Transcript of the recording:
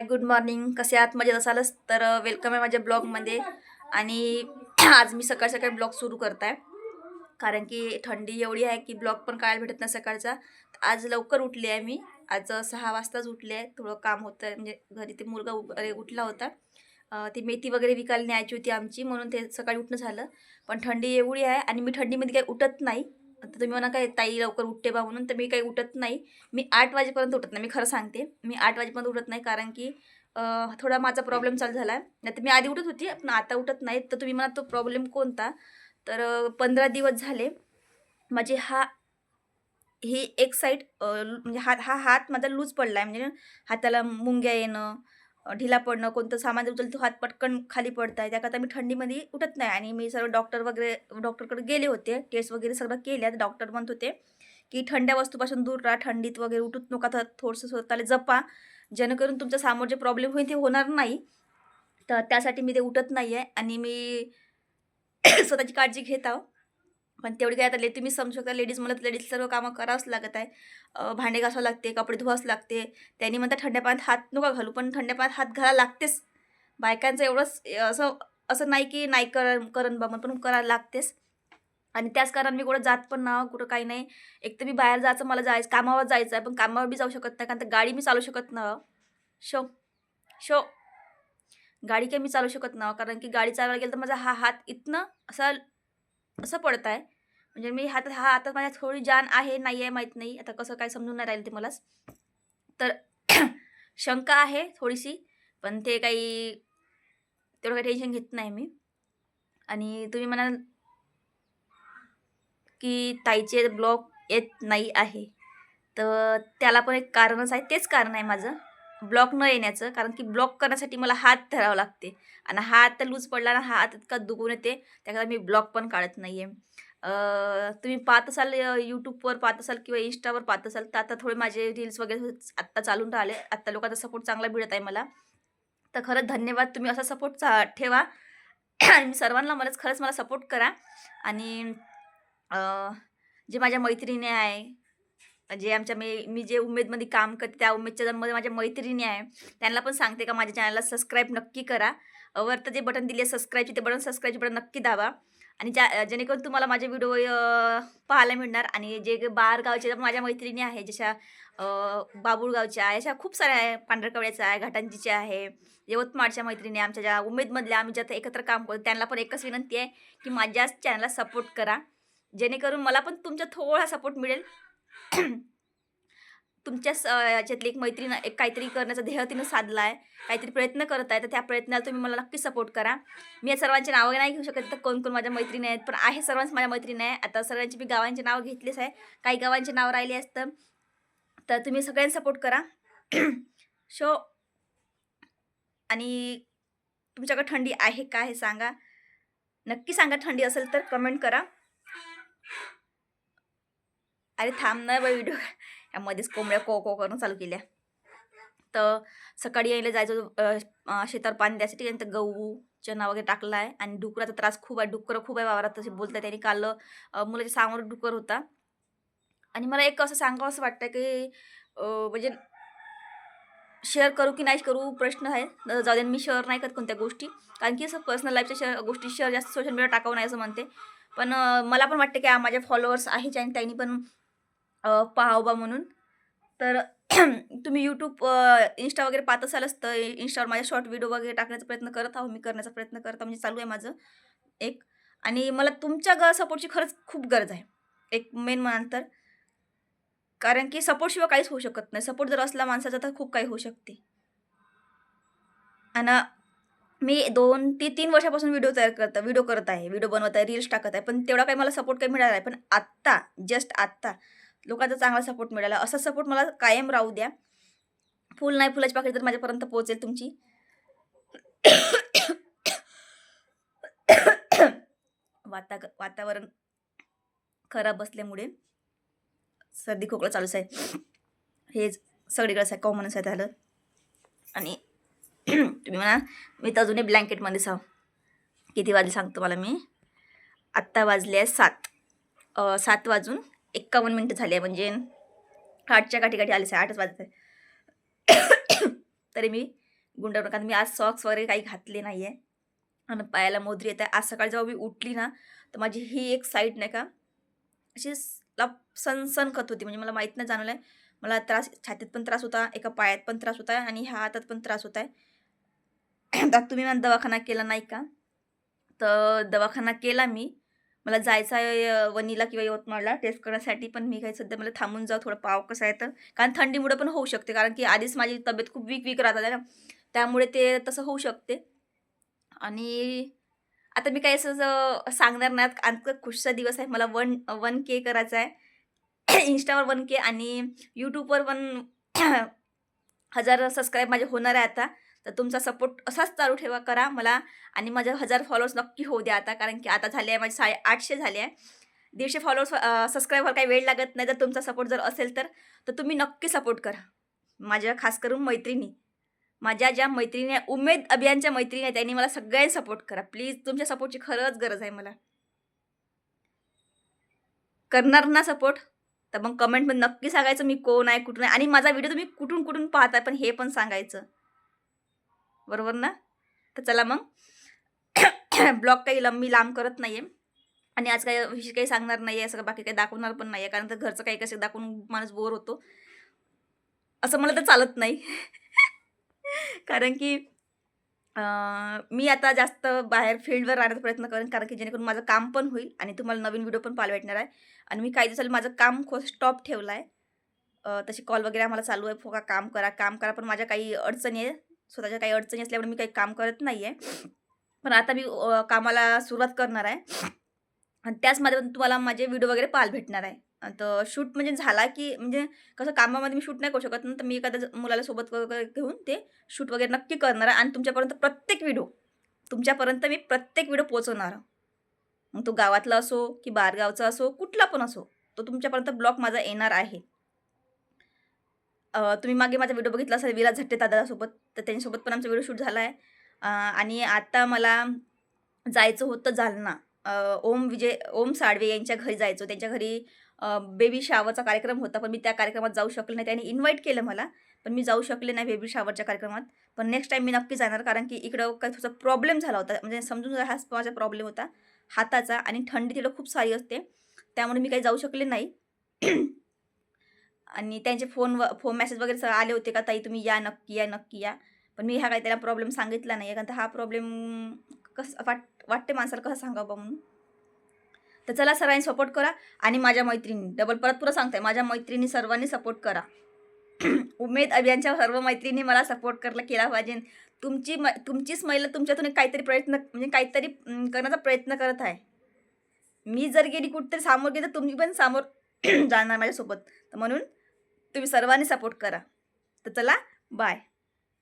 Good morning कसे आहात? मजेत असालच? तर वेलकम आहे माझ्या ब्लॉगमध्ये आणि आज मी सकाळ सकाळी ब्लॉग सुरू करत आहे कारण की थंडी एवढी आहे की ब्लॉग पण काढायला भेटत नाही सकाळचा. आज लवकर उठले आहे मी. आज सहा वाजताच उठले आहे. थोडं काम होतं म्हणजे घरी ते मुलगा उ- अरे उठला होता. ती मेथी वगैरे विकायला न्यायची होती आमची. म्हणून ते सकाळी उठणं झालं. पण थंडी एवढी आहे. आणि मी थंडीमध्ये काही उठत नाही. तर तुम्ही म्हणा काय ताई लवकर उठते बा म्हणून तर मी काही उठत नाही. मी आठ वाजेपर्यंत उठत नाही मी खरं सांगते. मी आठ वाजेपर्यंत उठत नाही कारण की थोडा माझा प्रॉब्लेम चालू झाला. आहे नाही तर मी आधी उठत होती पण आता उठत नाही. तर तुम्ही म्हणा तो प्रॉब्लेम कोणता? तर पंधरा दिवस झाले. माझे हा ही एक साईड म्हणजे हात हा हात माझा लूज पडला आहे म्हणजे हाताला मुंग्या येणं ढिला पडणं कोणतं सामान जर तो हात पटकन खाली पडत आहे त्याकरता मी थंडीमध्ये उठत नाही आणि मी सर्व डॉक्टर वगैरे डॉक्टरकडे गेले होते. टेस्ट वगैरे सगळं केल्या डॉक्टर म्हणत होते की थंड्या वस्तूपासून दूर राहा. थंडीत वगैरे उठूत नका. तर थोडंसं स्वतःला जपा. जेणेकरून तुमच्यासमोर जे प्रॉब्लेम होईल ते होणार नाही. तर त्यासाठी मी ते उठत नाही आहे आणि मी स्वतःची काळजी घेत आहो. पण तेवढी काय आता ले तुम्ही समजू शकता लेडीज मला लेडीज सर्व कामं करावंच लागत आहे. भांडे घासावं लागते कपडे धुवावंच लागते. त्यांनी म्हणतात थंड्या पाण्यात हात नका घालू पण थंड्या पाण्यात हात घाला लागतेच. बायकांचं एवढंच असं असं नाही की नाही कर करण बा पण करायला लागतेच. आणि त्याच कारण मी कुठं जात पण ना कुठं काही नाही. एक तर मी बाहेर जायचं मला जायचं कामावर जायचं आहे पण कामावर बी जाऊ शकत नाही कारण तर गाडी मी चालू शकत ना शो शो. गाडी काही मी चालू शकत ना कारण की गाडी चालवायला गेलं तर माझा हा हात इथनं असा असं पडत आहे म्हणजे मी हातात हा आता माझ्या थोडी जान आहे नाही आहे माहीत नाही. आता कसं काय समजून नाही राहिलं ते मलाच. तर शंका आहे थोडीशी पण ते काही तेवढं काही टेन्शन घेत नाही मी. आणि तुम्ही म्हणाल की ताईचे ब्लॉग येत नाही आहे. तर त्याला पण एक कारणच आहे तेच कारण आहे माझं. ब्लॉक न येण्याचं कारण की ब्लॉक करण्यासाठी मला हात धरावं लागते. आणि हात तर लूज पडला ना हात इतका दुखून येते त्याकरता मी ब्लॉक पण काढत नाही आहे तुम्ही पाहत असाल यूट्यूबवर पाहत असाल किंवा इंस्टावर पाहत असाल तर आता थोडे माझे रील्स वगैरे आत्ता चालून राहिले. आत्ता लोकांचा सपोर्ट चांगला मिळत आहे मला. तर खरंच धन्यवाद. तुम्ही असा सपोर्ट चा ठेवा. आणि मी सर्वांना मलाच खरंच मला सपोर्ट करा. आणि जे माझ्या मैत्रिणी आहे जे आमच्या मी मी जे उमेदमध्ये काम करते त्या उमेदच्या जन्ममध्ये माझ्या मैत्रिणी आहे त्यांना पण सांगते का माझ्या चॅनलला सबस्क्राईब नक्की करा. वरतं जे बटन दिले सबस्क्राईबचे ते बटन सबस्क्राईबचे बटन नक्की दाबा. आणि ज्या जेणेकरून तुम्हाला माझे व्हिडिओ पाहायला मिळणार. आणि जे गे- गावचे माझ्या मैत्रिणी आहे जशा बाबुळगावच्या आहे अशा खूप साऱ्या आहे पांढरकवड्याच्या आहे घाटांजीच्या आहे यवतमाळच्या मैत्रिणी आहे, आमच्या ज्या उमेदमधल्या आम्ही ज्यात एकत्र काम करतो त्यांना पण एकच विनंती आहे की माझ्याच चॅनलला सपोर्ट करा. जेणेकरून मला पण तुमचा थोडा सपोर्ट मिळेल. तुमच्याच याच्यातली एक मैत्रीण एक काहीतरी करण्याचा ध्येय तिनं साधला आहे काहीतरी प्रयत्न करत आहे तर त्या प्रयत्नाला तुम्ही मला नक्की सपोर्ट करा. मी या सर्वांची नावं नाही घेऊ शकत तर कोण कोण माझ्या मैत्रिणी आहेत पण आहे सर्वांच माझ्या मैत्रिणी आहे. आता सर्वांची मी गावांची नावं घेतलीच आहे. काही गावांची नावं राहिली असतं तर तुम्ही सगळ्यांना सपोर्ट करा. शो आणि तुमच्याकडे थंडी आहे का हे सांगा. नक्की सांगा थंडी असेल तर कमेंट करा. अरे थांब ना बाई व्हिडिओ यामध्येच कोंबड्या को को करून चालू केल्या. तर सकाळी यायला जायचं शेतावर पाणी द्यायसाठी. तर गहू चना वगैरे टाकला आहे आणि डुकराचा त्रास खूप आहे. डुकरं खूप आहे वावरात. तसे बोलतात त्यांनी काल मुलाच्या समोर डुकर होता. आणि मला एक असं सांगावं असं वाटतं की म्हणजे शेअर करू की नाही करू प्रश्न आहे. जाऊ दे मी शेअर नाही करत कोणत्या गोष्टी. कारण की असं पर्सनल लाईफच्या शेअर गोष्टी शेअर जास्त सोशल मीडिया टाकावं नाही असं म्हणते. पण मला पण वाटतं की माझ्या माझे फॉलोअर्स आहेत आणि त्यांनी पण अ, बा म्हणून. तर तुम्ही यूट्यूब इन्स्टा वगैरे पाहत असालच तर इन्स्टावर माझ्या शॉर्ट व्हिडिओ वगैरे टाकण्याचा प्रयत्न करत आहो मी करण्याचा प्रयत्न करत म्हणजे चालू आहे माझं एक. आणि मला तुमच्या ग सपोर्टची खरंच खूप गरज आहे एक मेन म्हणाल तर कारण की सपोर्टशिवाय काहीच होऊ शकत नाही. सपोर्ट जर असला माणसाचा तर खूप काही होऊ शकते. आणि मी दोन ते तीन वर्षापासून व्हिडिओ तयार करत व्हिडिओ करत आहे व्हिडिओ बनवत आहे रील्स टाकत आहे पण तेवढा काही मला सपोर्ट काही मिळाला आहे पण आत्ता जस्ट आत्ता लोकांचा चांगला सपोर्ट मिळाला. असा सपोर्ट मला कायम राहू द्या. फुल नाही फुलाची पाकळी तर माझ्यापर्यंत पोहोचेल तुमची. वाता वातावरण खराब असल्यामुळे सर्दी खोकला चालूच आहे. हेच सगळीकडे कॉमनच आहे झालं. आणि तुम्ही म्हणा मी तर अजूनही ब्लँकेटमध्ये साव. किती वाजले सांगतो मला मी. आत्ता वाजले आहे सात. सात वाजून एक्कावन्न मिनटं झाली आहे म्हणजे आठच्या काठी काठी आले आठच वाजत आहे तरी मी गुंडावरून कारण मी आज सॉक्स वगैरे काही घातले नाही आहे आणि पायाला मोजरी येते आज सकाळी जेव्हा मी उठली ना तर माझी ही एक साईड नाही का अशी स- सनसन करत होती. म्हणजे मला माहीत नाही जाणवलं आहे मला त्रास छातीत पण त्रास होता एका पायात पण त्रास होता आणि ह्या हातात पण त्रास होत आहे. तर तुम्ही मला दवाखाना केला नाही का? तर दवाखाना केला मी. मला जायचं आहे वनीला वणीला किंवा यवतमाळला टेस्ट करण्यासाठी पण मी काही सध्या मला थांबून जाऊ थोडं पाव कसं आहे तर. कारण थंडीमुळे पण होऊ शकते कारण की आधीच माझी तब्येत खूप वीक वीक राहतात ना. त्यामुळे ते तसं होऊ शकते. आणि आता मी काही असं सांगणार नाही आणखं खुशचा दिवस आहे. मला वन वन के करायचा आहे. इंस्टावर वन के आणि यूट्यूबवर पण हजार सबस्क्राईब माझे होणार आहे आता. तर तुमचा सपोर्ट असाच चालू ठेवा करा मला. आणि माझ्या हजार फॉलोअर्स नक्की होऊ द्या आता कारण की आता झाले आहे माझे साडे आठशे झाले आहे. दीडशे फॉलोअर्स सबस्क्राईब काही वेळ लागत नाही जर तुमचा सपोर्ट जर असेल तर तर तुम्ही नक्की सपोर्ट करा. माझ्या खास करून मैत्रिणी. माझ्या ज्या मैत्रिणी आहे, उमेद अभियानच्या मैत्रिणी आहेत त्यांनी मला सगळ्यांनी सपोर्ट करा. प्लीज तुमच्या सपोर्टची खरंच गरज आहे मला. करणार ना सपोर्ट तर मग कमेंटमध्ये नक्की सांगायचं मी कोण आहे कुठून आहे? आणि माझा व्हिडिओ तुम्ही कुठून कुठून पाहताय पण हे पण सांगायचं. बरोबर ना? तर चला मग. ब्लॉग काही लंबी लांब करत नाही आहे आणि आज काही विशेष काही सांगणार नाही आहे असं बाकी काही दाखवणार पण नाही आहे कारण तर घरचं काही कसं दाखवून माणूस बोर होतो. असं मला तर चालत नाही. कारण की मी आता जास्त बाहेर फील्डवर राहण्याचा प्रयत्न करेन कारण की जेणेकरून माझं काम पण होईल आणि तुम्हाला नवीन व्हिडिओ पण पाहायला भेटणार आहे. आणि मी काही दिवसाला माझं काम खो स्टॉप ठेवलं आहे तशी कॉल वगैरे आम्हाला चालू आहे. फोका काम करा काम करा पण माझ्या काही अडचणी आहे. स्वतःच्या काही अडचणी असल्यामुळे मी काही काम करत नाही आहे पण आता मी कामाला सुरुवात करणार आहे. आणि त्याच माध्यमातून तुम्हाला माझे व्हिडिओ वगैरे पाहायला भेटणार आहे. तर शूट म्हणजे झाला की म्हणजे कसं कामामध्ये मी शूट नाही करू शकत. ना तर मी एखाद्या मुलाला सोबत वगैरे घेऊन ते शूट वगैरे नक्की करणार आहे. आणि तुमच्यापर्यंत प्रत्येक व्हिडिओ तुमच्यापर्यंत मी प्रत्येक व्हिडिओ पोचवणार आहे. मग तो गावातला असो की बाहेरगावचा असो कुठला पण असो तो तुमच्यापर्यंत ब्लॉग माझा येणार आहे. तुम्ही मागे माझा व्हिडिओ बघितला असेल विराज झट्टे दादासोबत तर त्यांच्यासोबत पण आमचा व्हिडिओ शूट झाला आहे. आणि आता मला जायचं होतं जालना. ओम विजय ओम साडवे यांच्या घरी जायचो त्यांच्या घरी बेबी शावरचा कार्यक्रम होता पण मी त्या कार्यक्रमात जाऊ शकले नाही. त्यांनी इन्व्हाइट केलं मला पण मी जाऊ शकले नाही बेबी शावरच्या कार्यक्रमात. पण नेक्स्ट टाईम मी नक्की जाणार कारण की इकडं काही थोडा प्रॉब्लेम झाला होता. म्हणजे समजून हा हाच माझा प्रॉब्लेम होता हाताचा आणि थंडी तिकडं खूप सारी असते. त्यामुळे मी काही जाऊ शकले नाही. आणि त्यांचे फोन व फोन मेसेज वगैरे सगळं आले होते का ताई तुम्ही या नक्की या नक्की या. पण मी हा काही त्याला प्रॉब्लेम सांगितला नाही. कारण हा प्रॉब्लेम कसं वाट वाटते माणसाला कसं सांगावं म्हणून. तर चला सर्वांनी सपोर्ट करा आणि माझ्या मैत्रिणी डबल परत पुरं सांगताय माझ्या मैत्रिणी सर्वांनी सपोर्ट करा. उमेद अभियानच्या सर्व मैत्रिणी मला सपोर्ट करायला केला पाहिजे. तुमची म तुमचीच महिला तुमच्यातून एक काहीतरी प्रयत्न म्हणजे काहीतरी करण्याचा प्रयत्न करत आहे. मी जर गेली कुठेतरी सामोर गेली तर तुम्ही पण सामोर जाणार माझ्यासोबत. तर म्हणून तुम्ही सर्वांनी सपोर्ट करा. तर चला बाय.